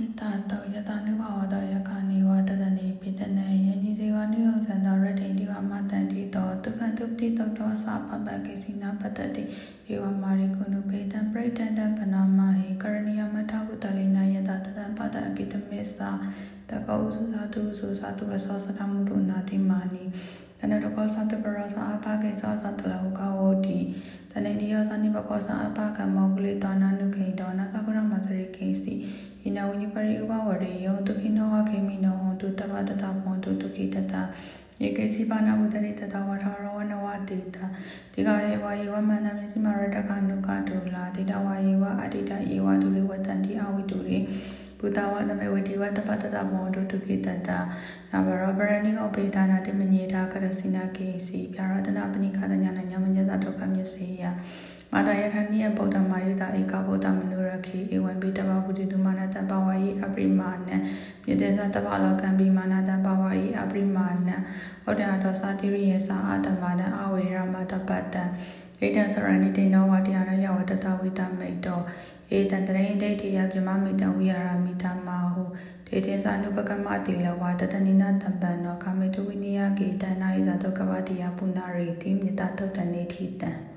နိတာတောယတနုဘဝတယခာနိဝတတနိပိတနေယညိစေဝနုယဇန္တရတိတိဝမတန္တိတောဒုက္ခတုပတိတောတောသာပပကေစိနာပတ္တိဧဝမာရိကုဏုပေတံပရိတန္တံပနာမဟိကရဏီယမထာကုတလိနာယတတတံပတံအပိတမေသာတကောဥစုသာတုစုသာတုအသောစတမှုတုနာတိမာနိတနတကောသတ္တပရောသာအပကေသောသတ္တလဟုကဝတိတ နေနိယောသနိဘကောသာအပကမောကုလေတောနာနုခိတောနာသကုရမစရိကေစီဣနဝိညပရိဥပဝရေယောဒုခိနောဝခေမိနောဟောတုတပတတမောတုဒုခိတတယေကေစီပါဏဝတ္တိတတဝထာရဝနဝတိတဒီကယေဝယေဝမန္တမျစီမရတကနုကတုလာတိတဝယေဝအတိတယေဝတုလေဝတန္တိအဝိတုရေဘုဒ္ဓဝတမေဝတိဝတပတတမောတုဒုခိတတနာဘရောပရဏိဩပေဒါနာတိမညေတာကရစိနာကေစီပြရတနာပဏိခသညာနညမညဇဒုက္ခ မျက်စေယမာတာယထာနိယဗုဒ္ဓမာယုတာဧကဗုဒ္ဓမနုရခေဧဝံပိတဗဗုဒ္ဓတုမာနတပဝါယိအပရိမာဏံမြေတေသတပလောကံပိမာနတပဝါယိအပရိမာဏံဩဒရာဒောသတိရိယေသာအာတမနံအဝေရမတပတံဣဒံစရဏိတေနောဝတယရယဝတတဝိတမိတ်တောဧတံတရိဒိဋ္ဌိယပြမမိတံဝိရမမိတမာဟုဒေတေသနုပကမတိလဝတတနိနတံပံနောကာမေတုဝိနိယကေတနာဣဇာတောကဝတိယပုဏ္ဏရေတိမြေတတုတ္တနေတိတံ